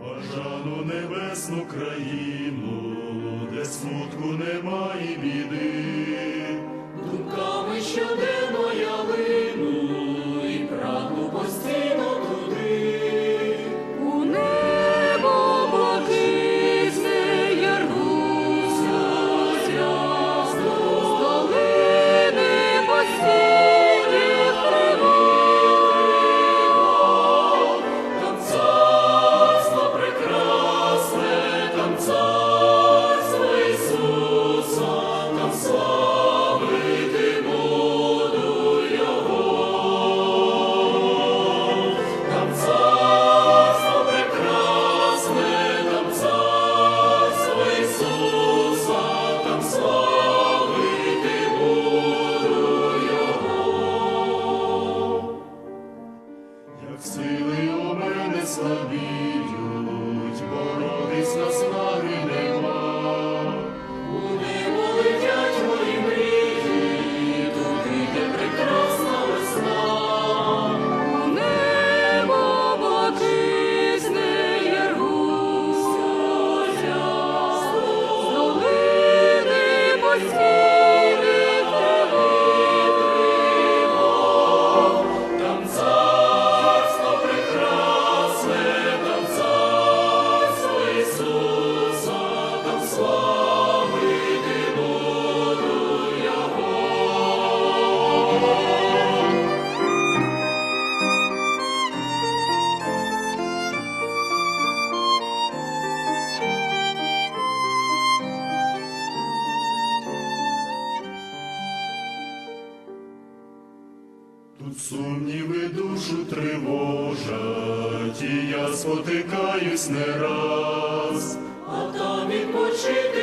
Бажану небесну країну, де смутку немає біди, думками щоденно. сили у мене слабіють, боротись на славі. Тут сумніви душу тривожать, і я спотикаюсь не раз, а там відпочити.